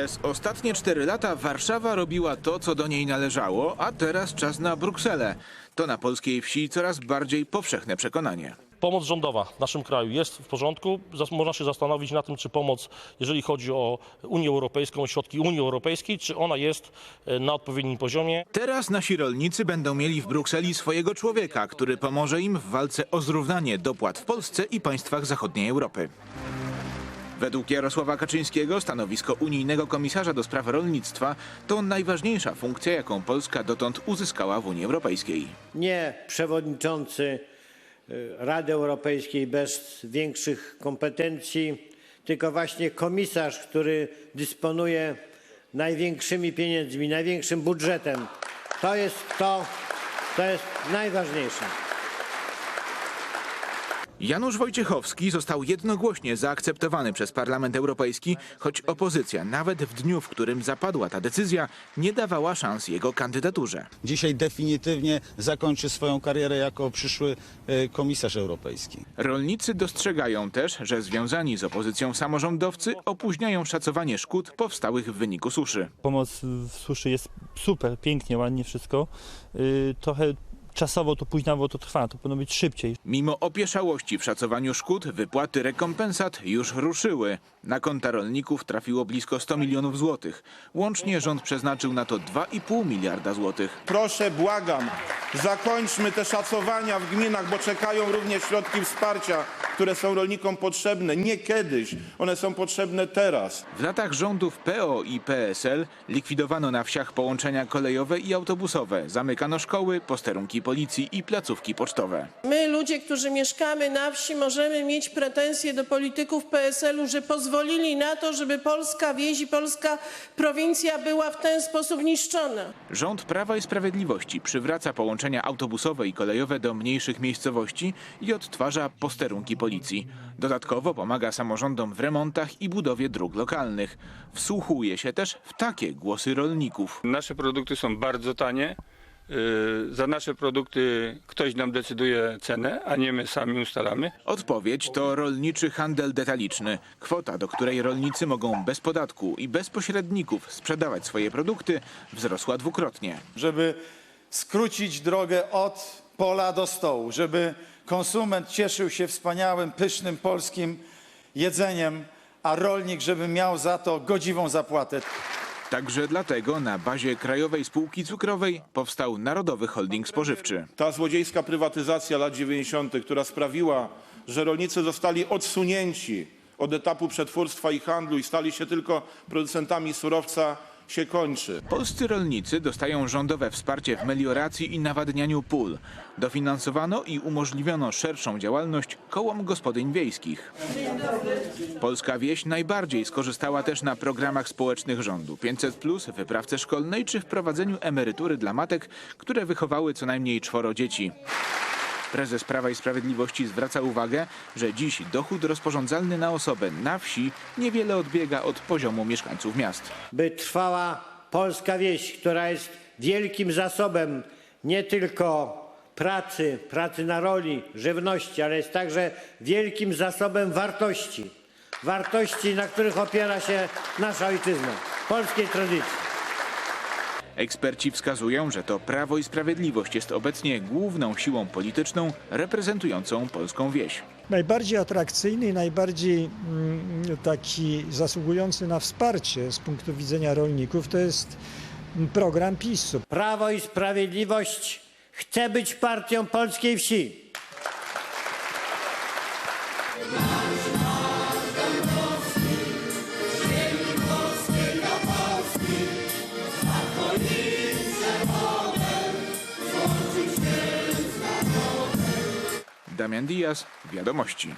Przez ostatnie cztery lata Warszawa robiła to, co do niej należało, a teraz czas na Brukselę. To na polskiej wsi coraz bardziej powszechne przekonanie. Pomoc rządowa w naszym kraju jest w porządku. Zas- Można się zastanowić na tym, czy pomoc, jeżeli chodzi o Unię Europejską, środki Unii Europejskiej, czy ona jest e, na odpowiednim poziomie. Teraz nasi rolnicy będą mieli w Brukseli swojego człowieka, który pomoże im w walce o zrównanie dopłat w Polsce i państwach zachodniej Europy. Według Jarosława Kaczyńskiego stanowisko unijnego komisarza do spraw rolnictwa to najważniejsza funkcja, jaką Polska dotąd uzyskała w Unii Europejskiej. nie przewodniczący y, Rady Europejskiej bez większych kompetencji, tylko właśnie komisarz, który dysponuje największymi pieniędzmi, największym budżetem. To jest to, to jest najważniejsze. Janusz Wojciechowski został jednogłośnie zaakceptowany przez Parlament Europejski, choć opozycja nawet w dniu, w którym zapadła ta decyzja, nie dawała szans jego kandydaturze. Dzisiaj definitywnie zakończy swoją karierę jako przyszły e, komisarz europejski. Rolnicy dostrzegają też, że związani z opozycją samorządowcy opóźniają szacowanie szkód powstałych w wyniku suszy. Pomoc w suszy jest super, pięknie, ładnie wszystko. Yy, trochę czasowo to późnawo to trwa, to powinno być szybciej. Mimo opieszałości w szacowaniu szkód, wypłaty rekompensat już ruszyły. Na konta rolników trafiło blisko 100 milionów złotych. Łącznie rząd przeznaczył na to 2,5 miliarda złotych. Proszę, błagam, zakończmy te szacowania w gminach, bo czekają również środki wsparcia, które są rolnikom potrzebne. Nie kiedyś, one są potrzebne teraz. W latach rządów PO i PSL likwidowano na wsiach połączenia kolejowe i autobusowe, zamykano szkoły, posterunki policji i placówki pocztowe. My, ludzie, którzy mieszkamy na wsi, możemy mieć pretensje do polityków PSL-u, że pozwolili na to, żeby polska wieś i polska prowincja była w ten sposób niszczona. Rząd Prawa i Sprawiedliwości przywraca połączenia autobusowe i kolejowe do mniejszych miejscowości i odtwarza posterunki policji. Dodatkowo pomaga samorządom w remontach i budowie dróg lokalnych. Wsłuchuje się też w takie głosy rolników. Nasze produkty są bardzo tanie. Yy, Za nasze produkty ktoś nam decyduje cenę, a nie my sami ustalamy. Odpowiedź to rolniczy handel detaliczny. Kwota, do której rolnicy mogą bez podatku i bez pośredników sprzedawać swoje produkty, wzrosła dwukrotnie. żeby skrócić drogę od pola do stołu, żeby konsument cieszył się wspaniałym, pysznym polskim jedzeniem, a rolnik, żeby miał za to godziwą zapłatę. Także dlatego na bazie Krajowej Spółki Cukrowej powstał Narodowy Holding Spożywczy. Ta złodziejska prywatyzacja lat 90., która sprawiła, że rolnicy zostali odsunięci od etapu przetwórstwa i handlu i stali się tylko producentami surowca, się kończy. Polscy rolnicy dostają rządowe wsparcie w melioracji i nawadnianiu pól. Dofinansowano i umożliwiono szerszą działalność kołom gospodyń wiejskich. Polska wieś najbardziej skorzystała też na programach społecznych rządu 500+, wyprawce szkolnej czy wprowadzeniu emerytury dla matek, które wychowały co najmniej czworo dzieci. Prezes Prawa i Sprawiedliwości zwraca uwagę, że dziś dochód rozporządzalny na osobę na wsi niewiele odbiega od poziomu mieszkańców miast. By trwała polska wieś, która jest wielkim zasobem nie tylko pracy, pracy na roli, żywności, ale jest także wielkim zasobem wartości. Wartości, na których opiera się nasza ojczyzna, polskiej tradycji. Eksperci wskazują, że to Prawo i Sprawiedliwość jest obecnie główną siłą polityczną reprezentującą polską wieś. najbardziej atrakcyjny i najbardziej mm, taki zasługujący na wsparcie z punktu widzenia rolników to jest program PiSu. Prawo i Sprawiedliwość chce być partią polskiej wsi. Damian Diaz, Wiadomości.